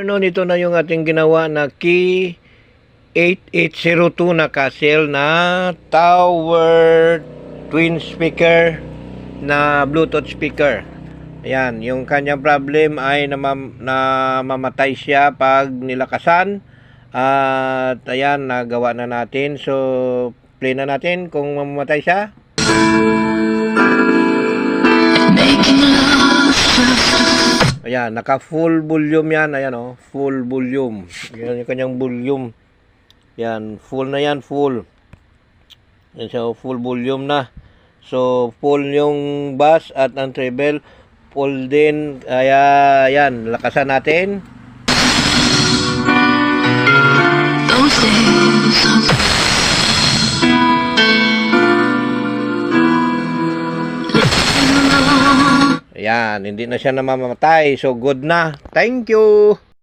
Noon ito na yung ating ginawa na key 8802 na castle na tower twin speaker na bluetooth speaker. Ayan, yung kanyang problem ay namam, namamatay siya pag nilakasan. At ayan, nagawa na natin. So, play na natin kung mamamatay siya. Ayan, naka full volume yan. Ayan oh, full volume. Yan yung kanyang volume. Yan, full na yan, full. Yan siya, oh, full volume na. So, full yung bass at ang treble. Full din. Kaya, yan, lakasan natin. Ayan, hindi na siya namamatay. So, good na. Thank you!